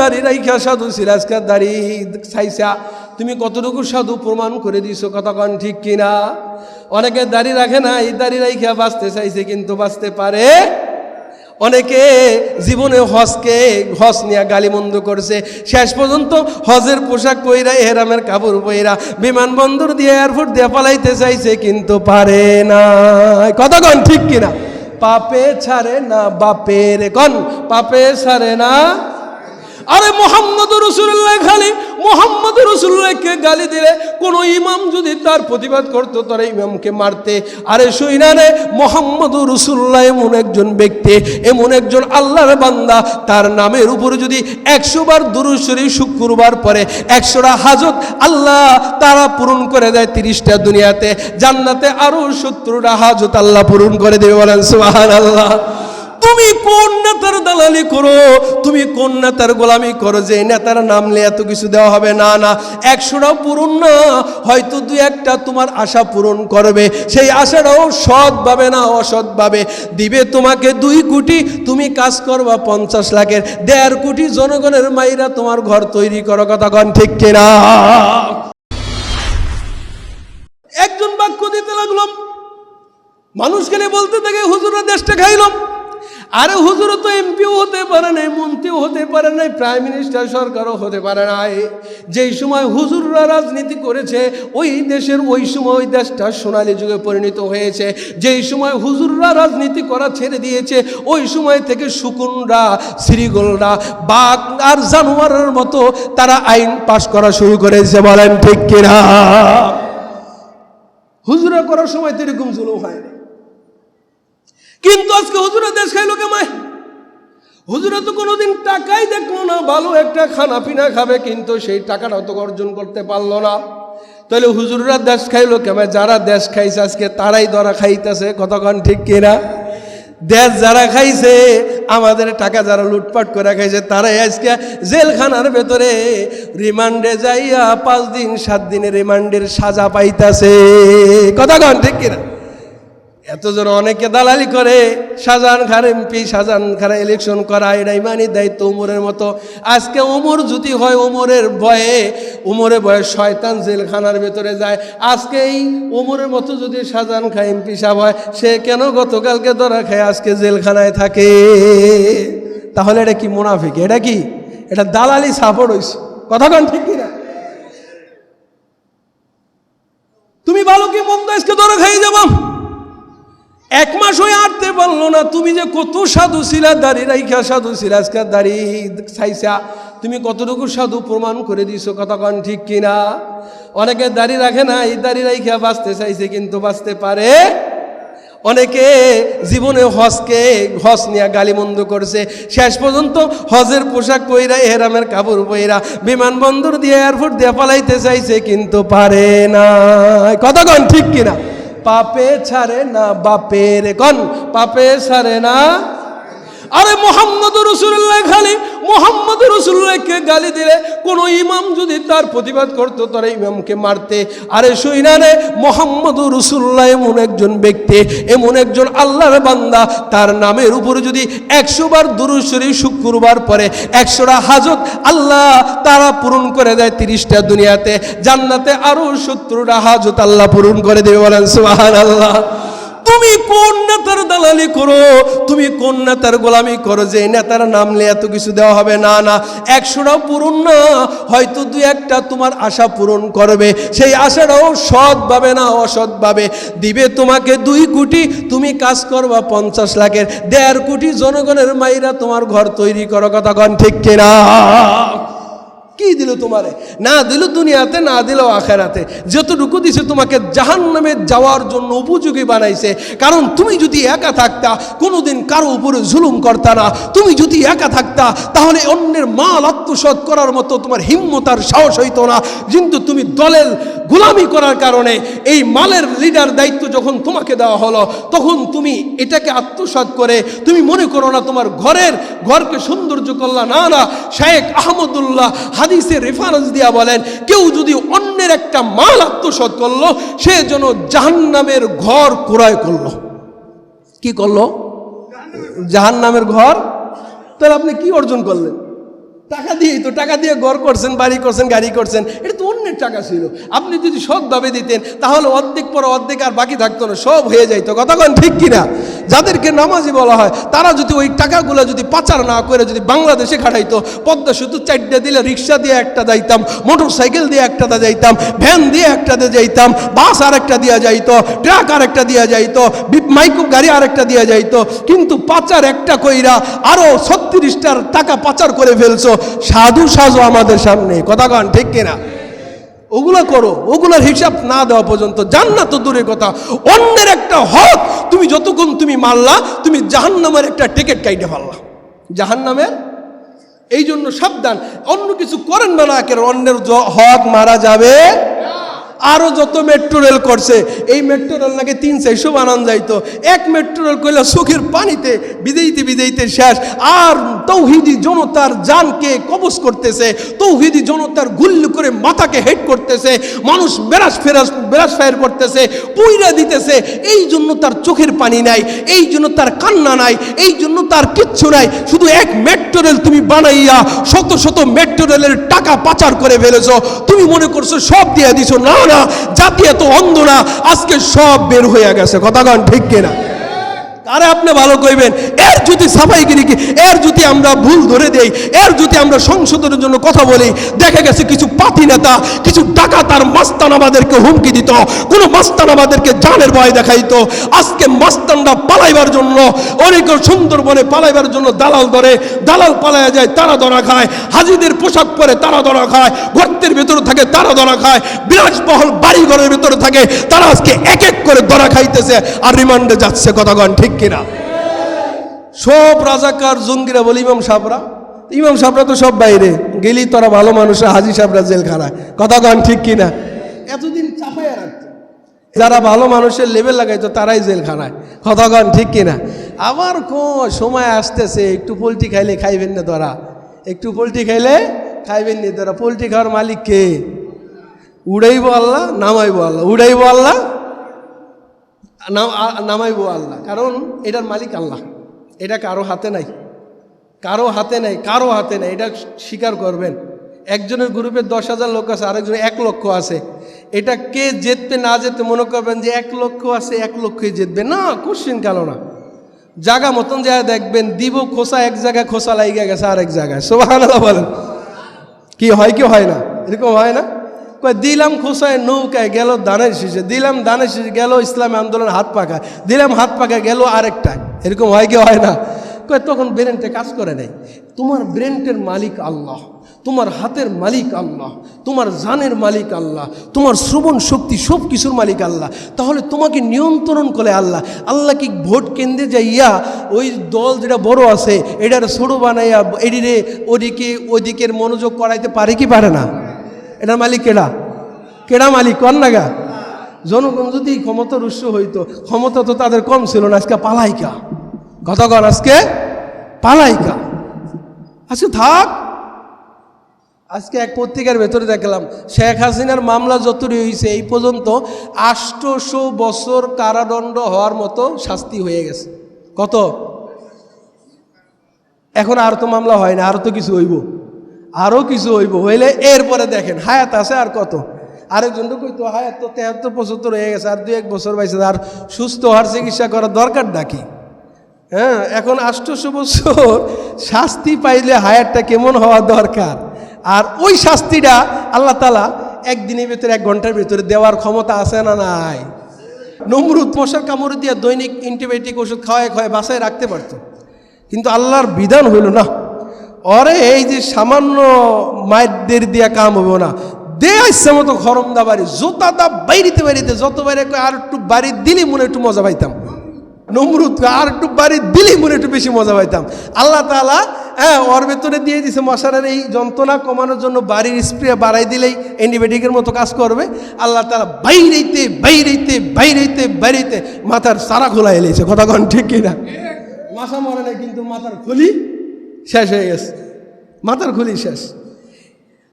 দাড়ি রাইখা সাধু সিরাজকার দাড়ি চাইছা তুমি কতটুকু সাধু প্রমাণ করে দিছো কতক্ষণ ঠিক কিনা? অনেকে দাড়ি রাখে না এই দাড়ি রাইখা বাঁচতে চাইছে কিন্তু বাঁচতে পারে। অনেকে জীবনে হজকে, হজ নিয়ে গালিমন্দ করছে। শেষ পর্যন্ত হজের পোশাক পইরা, এহরামের কাপড় পইরা, বিমানবন্দর দিয়ে এয়ারপোর্ট দিয়ে পালাইতে চাইছে কিন্তু পারে না। কতক্ষণ ঠিক কিনা? পাপে ছাড়ে না বাপের কন, পাপে ছাড়ে না আরে মোহাম্মদ রসুল্লাহ খালি, মোহাম্মদ রসুল্লাহকে গালি দিলে কোনো ইমাম যদি তার প্রতিবাদ করতো, তার ইমামকে মারতে। আরে শুইনা রে, মোহাম্মদ রসুল্লাহ এমন একজন ব্যক্তি, এমন একজন আল্লাহর বান্দা, তার নামের উপরে যদি একশো বার দুরুশ্বরী শুক্রবার পরে একশোটা হাজত আল্লাহ তারা পূরণ করে দেয় তিরিশটা দুনিয়াতে, জান্নাতে আরও সত্তরটা হাজত আল্লাহ পূরণ করে দেবে বলেন সুবাহান আল্লাহ তুমি কোন নেতার দালালি করো? তুমি কোন নেতার গোলামি করো? যে নেতার নামলে এত কিছু দেওয়া হবে, না না, একশোটাও পূরণ না। হয়তো দু একটা তোমার আশা পূরণ করবে। সেই আশাটাও সৎভাবে না অসৎভাবে দিবে তোমাকে দুই কোটি। তুমি কাজ করবা পঞ্চাশ লাখের। দেড় কোটি জনগণের মাইরা তোমার ঘর তৈরি করো, কথা কন ঠিক কিনা? একজন বাক্য দিতে লাগলাম। মানুষ গেলে বলতে থাকে হুজুরা দেশটা খাইলাম। আরে হুজুর তো এমপিও হতে পারে নাই, মন্ত্রীও হতে পারে নাই প্রাইম মিনিস্টার সরকারও হতে পারে নাই। যেই সময় হুজুররা রাজনীতি করেছে, ওই দেশের ওই সময় ওই দেশটা সোনালী যুগে পরিণত হয়েছে। যেই সময় হুজুররা রাজনীতি করা ছেড়ে দিয়েছে, ওই সময় থেকে শুকুনরা, শ্রীগোলরা, বাঘ আর জানোয়ারের মতো তারা আইন পাশ করা শুরু করেছে, বলেন ঠিক কিনা? হুজুরা করার সময় তো এরকম জুলুম হয় না। কিন্তু আজকে হুজুরা দেশ খাইলো কেমায় হুজুরা তো কোনোদিন টাকাই দেখল না, ভালো একটা খানা পিনা খাবে, কিন্তু সেই টাকাটা তো অর্জন করতে পারল না। তাহলে হুজুররা দেশ খাইলো কেমায় যারা দেশ খাইছে আজকে তারাই ধরা খাইতেছে কতক্ষণ ঠিক কিনা? দেশ যারা খাইছে, আমাদের টাকা যারা লুটপাট করে খাইছে, তারাই আজকে জেলখানার ভেতরে রিমান্ডে যাইয়া পাঁচ দিন, সাত দিনের রিমান্ডের সাজা পাইতাছে। কতক্ষণ ঠিক কিনা? এতজন অনেকে দালালি করে শাহজাহান খান এমপি শাহজাহান খান ইলেকশন করা এটা ইমানি দায়িত্ব উমরের মতো। আজকে উমর যদি হয় উমরের ভয়ে, উমরে ভয়ে শয়তান জেলখানার ভেতরে যায়। আজকে এই উমরের মতো যদি শাহজাহান খান এমপি সাহেব হয়, সে কেন গতকালকে ধরা খায়, আজকে জেলখানায় থাকে? তাহলে এটা কি মুনাফিক? এটা কি? এটা দালালি সাপোর্ট হয়েছে কথা কন ঠিক কিনা? তুমি ভালো কি মন্দ আজকে ধরা খাইয়ে যাব? এক মাস হয়ে আটতে পারল না। তুমি যে কত সাধু ছিলা দাড়ি রাইখা সাধু সিরাজকার দাড়ি চাইছা তুমি কতটুকু সাধু প্রমাণ করে দিছো কতক্ষণ ঠিক কিনা? অনেকে দাড়ি রাখে না, এই দাড়ি রাইখা বাঁচতে চাইছে কিন্তু বাঁচতে পারে। অনেকে জীবনে হজকে, হজ নিয়ে গালিমন্দ করছে। শেষ পর্যন্ত হজের পোশাক পইরা, এহরামের কাপড় পইরা, বিমানবন্দর দিয়ে এয়ারপোর্ট দিয়ে পালাইতে চাইছে কিন্তু পারে না কতক্ষণ ঠিক কিনা? পাপে ছাড়ে না বাপের কন পাপে ছাড়ে না আরে মোহাম্মদ রসুল্লাহ খালি, মোহাম্মদ রসুল্লাহকে গালি দিলে কোনো ইমাম যদি তার প্রতিবাদ করতো, তার ইমামকে মারতে। আরে শুইনা রে, মোহাম্মদ রসুল্লাহ এমন একজন ব্যক্তি, এমন একজন আল্লাহর বান্দা। তার নামের উপরে যদি একশো বার দুরুশ্বরী শুক্রবার পরে একশোটা হাজত আল্লাহ তারা পূরণ করে দেয় তিরিশটা দুনিয়াতে। জান্নাতে আরও সত্তরটা হাজত আল্লাহ পূরণ করে দেবে বলেন সুবাহান আল্লাহ তুমি কোন নেতার দালালি করো? তুমি কোন নেতার গোলামি করো? যে নেতার নামলে এত কিছু দেওয়া হবে, না না। একশোটাও পূরণ না। হয়তো দু একটা তোমার আশা পূরণ করবে। সেই আশাটাও সৎভাবে না অসৎভাবে দিবে তোমাকে দুই কোটি, তুমি কাজ করবা পঞ্চাশ লাখের। দেড় কোটি জনগণের মাইরা তোমার ঘর তৈরি করো, কথা কন ঠিক কিনা? কি দিল তোমারে? না দিল দুনিয়াতে, না দিল আখেরাতে। যতটুকু দিছে তোমাকে জাহান নামে যাওয়ার জন্য উপযোগী বানাইছে। কারণ তুমি যদি একা থাকতা, কোনোদিন কারও উপরে জুলুম করতা না। তুমি যদি একা থাকতা, তাহলে অন্যের মাল আত্মসৎ করার মতো তোমার হিম্মতার সাহস হইতো না। কিন্তু তুমি দলের গোলামি করার কারণে এই মালের লিডার দায়িত্ব যখন তোমাকে দেওয়া হলো, তখন তুমি এটাকে আত্মসাৎ করে, তুমি মনে করো না তোমার ঘরের ঘরকে সৌন্দর্য করলা। না না, শেখ আহমদুল্লাহ হাদিসে রেফারেন্স দিয়া বলেন, কেউ যদি অন্যের একটা মাল আত্মসাৎ করল, সে যেন জাহান্নামের ঘর ক্রয় করল। কি করল? জাহান্নামের ঘর? তাহলে আপনি কি অর্জন করলেন? টাকা দিয়েই তো, টাকা দিয়ে ঘর করছেন, বাড়ি করছেন, গাড়ি করছেন, এটা তো অন্যের টাকা ছিল। আপনি যদি সব সৎভাবে দিতেন, তাহলে অর্ধেক পর অর্ধেক আর বাকি থাকতো না, সব হয়ে যাইতো। কোন ঠিক কিনা? যাদেরকে নামাজি বলা হয়, তারা যদি ওই টাকাগুলো যদি পাচার না করে যদি বাংলাদেশে খাটাইতো, পদ্মা শুধু চারটে দিলে রিক্সা দিয়ে একটা যাইতাম, মোটর সাইকেল দিয়ে একটা যাইতাম, ভ্যান দিয়ে একটা দিয়ে যাইতাম, বাস আর একটা দেওয়া যাইতো, ট্রাক আর একটা দেওয়া যাইতো মাইক্রো গাড়ি আর একটা দেওয়া যাইতো, কিন্তু পাচার একটা কইরা আরও ছত্রিশটার টাকা পাচার করে ফেলছো সাধু সাজো আমাদের সামনে। কথা কন, ঠিক কিনা? ওগুলো করো, ওগুলোর হিসাব না দেওয়া পর্যন্ত জান্নাত তো দূরের কথা। অন্যের একটা হক, তুমি যতক্ষণ তুমি মারলা, তুমি জাহান্নামের একটা টিকিট কাইটে ফেললা। জাহান্নামের এই জন্য সাবধান। অন্য কিছু করেন না কেন অন্যের হক মারা যাবে। আরও যত মেট্রো রেল করছে, এই মেট্রো রেল নাকি তিন চারশো বানান যাইতো। এক মেট্রো রেল কইলে চোখের পানিতে বিদেইতে বিদেইতে শেষ। আর তৌহিদি জনতার জানকে কবজ করতেছে, তৌহিদি জনতার গুল্লু করে মাথাকে হেড করতেছে, মানুষ বেরাস ফেরাস, বেরাস ফায়ার করতেছে, পুইরা দিতেছে, এই জন্য তার চোখের পানি নাই, এই জন্য তার কান্না নাই, এই জন্য তার কিচ্ছু নাই। শুধু এক মেট্রো রেল তুমি বানাইয়া শত শত মেট্রো রেলের টাকা পাচার করে ফেলেছ। তুমি মনে করছ সব দিয়ে দিছো। না না জাতি এত অন্ধ না, আজকে সব বের হয়ে গেছে। কথা কথাগণ ঠিক কিনা? আরে আপনি ভালো কইবেন এর যদি সাফাইগিরি কি, এর যদি আমরা ভুল ধরে দেই, এর যদি আমরা সংশোধনের জন্য কথা বলি, দেখা গেছে কিছু পাতি নেতা, কিছু টাকা তার মাস্তান আমাদেরকে হুমকি দিত, কোনো মাস্তান আমাদেরকে জানের ভয় দেখাইতো। আজকে মাস্তানরা পালাইবার জন্য, অনেক সুন্দরবনে পালাইবার জন্য দালাল ধরে, দালাল পালাইয়া যায়, তারা ধরা খায়। হাজিদের পোশাক পরে তারা ধরা খায়, গর্তের ভেতরে থাকে, তারা ধরা খায়। বিলাসবহল বাড়ি ঘরের ভেতরে থাকে, তারা আজকে এক এক করে ধরা খাইতেছে, আর রিমান্ডে যাচ্ছে, কথা কথাগণ ঠিক কিনা? সব রাজাকার জঙ্গিরা বলি, ইমাম সাহরা ইমাম সাহরা তো সব বাইরে। গেলি তোরা ভালো মানুষ, হাজি সাহরা জেলখানায়। কথাগণ ঠিক কিনা? এতদিন চাপাইয়া রাখতো। যারা ভালো মানুষের লেভেল লাগাইতো, তারাই জেলখানায়। কথাগণ ঠিক কিনা? আবার কো সময় আসতেছে, একটু পোলট্রি খাইলে খাইবেন না তোরা। একটু পোলট্রি খাইলে খাইবেন না তোরা। পোলট্রি খাওয়ার মালিক কে? উড়াইব আল্লাহ, নামাইব আল্লাহ। উড়াইব আল্লাহ নামাইবো আল্লাহ। কারণ এটার মালিক আল্লাহ। এটা কারও হাতে নাই। কারও হাতে নাই, কারও হাতে নাই, এটা স্বীকার করবেন। একজনের গ্রুপে দশ হাজার লোক আছে আরেকজনের এক লক্ষ আছে। এটা কে জিতবে, না যেতে মনে করবেন যে এক লক্ষ আছে, এক লক্ষই জিতবে। না কোশ্চিন কেন না। জায়গা মতন জায়গায় দেখবেন, দিব খোসা এক জায়গায়, খোসা লাইগা গেছে আরেক জায়গায়। সোভান বলেন। কি হয় কি হয় না? এরকম হয় না? কয়, দিলাম খোসায় নৌকায় গেল দানের শীষে, দিলাম দানের শীষে গেল ইসলামী আন্দোলন হাত পাকা দিলাম হাত পাকা গেল আরেকটা। এরকম হয় কি, হয় না? কয়, তখন ব্রেনটা কাজ করে নাই। তোমার ব্রেনটের মালিক আল্লাহ, তোমার হাতের মালিক আল্লাহ, তোমার জানের মালিক আল্লাহ, তোমার শ্রবণ শক্তি সব কিছুর মালিক আল্লাহ। তাহলে তোমাকে নিয়ন্ত্রণ করে আল্লাহ। আল্লাহ কি ভোট কেন্দ্রে যাইয়া ওই দল যেটা বড় আছে, এটার ছোটো বানাইয়া এডিরে ওদিকে, ওদিকের মনোযোগ করাইতে পারে কি পারে না? এটার মালিক কেডা? কেডা মালিক? কর নাগা জনগণ যদি ক্ষমতার উৎস হইতো, ক্ষমতা তো তাদের কম ছিল না, আজকে পালাইকা গতকাল আজকে পালাইকা আজকে থাক। আজকে এক পত্রিকার ভেতরে দেখলাম, শেখ হাসিনার মামলা যতটি হয়েছে এই পর্যন্ত আষ্টশো বছর কারাদণ্ড হওয়ার মতো শাস্তি হয়ে গেছে। কত? এখন আর তো মামলা হয় না, আর তো কিছু হইব। আরও কিছু হইব, হইলে এরপরে দেখেন, হায়াত আছে আর কত? আরেকজন তো কইতো, হায়াত তো তেহাত্তর, পঁচাত্তর হয়ে গেছে, আর দু এক বছর বাইছে, আর সুস্থ হওয়ার চিকিৎসা করার দরকার ডাকি হ্যাঁ এখন আষ্টশো বছর শাস্তি পাইলে হায়ারটা কেমন হওয়া দরকার? আর ওই শাস্তিটা আল্লাহ তালা একদিনের ভিতরে, এক ঘণ্টার ভিতরে দেওয়ার ক্ষমতা আছে না নাই? নমরুদ মশার কামড় দিয়ে দৈনিক অ্যান্টিবায়োটিক ওষুধ খাওয়ায় খাওয়ায় বাসায় রাখতে পারত। কিন্তু আল্লাহর বিধান হইল না অরে এই যে সামান্য মায়েরদের দিয়া কাম হইব না। দে আসছে মতো খরম দা বাড়ি, জোতা দা বাইরিতে বাইরিতে, যত বাইরে আর একটু বাড়ি দিলে মনে একটু মজা পাইতাম। নমরুদ আর একটু বাড়ি দিলেই মনে একটু বেশি মজা পাইতাম। আল্লাহ তালা হ্যাঁ ওর ভেতরে দিয়ে দিছে মশারের এই যন্ত্রণা কমানোর জন্য বাড়ির স্প্রে বাড়াই দিলেই অ্যান্টিবায়োটিকের মতো কাজ করবে। আল্লাহ তালা বাইরেইতে বাইরেইতে বাইরেইতে বাইরেইতে মাথার সারা খোলা এলেছে কথা কন ঠিক কিনা? মাথা মরে কিন্তু মাথার খুলি শেষ হয়ে গেছে। মাথার খুলি শেষ।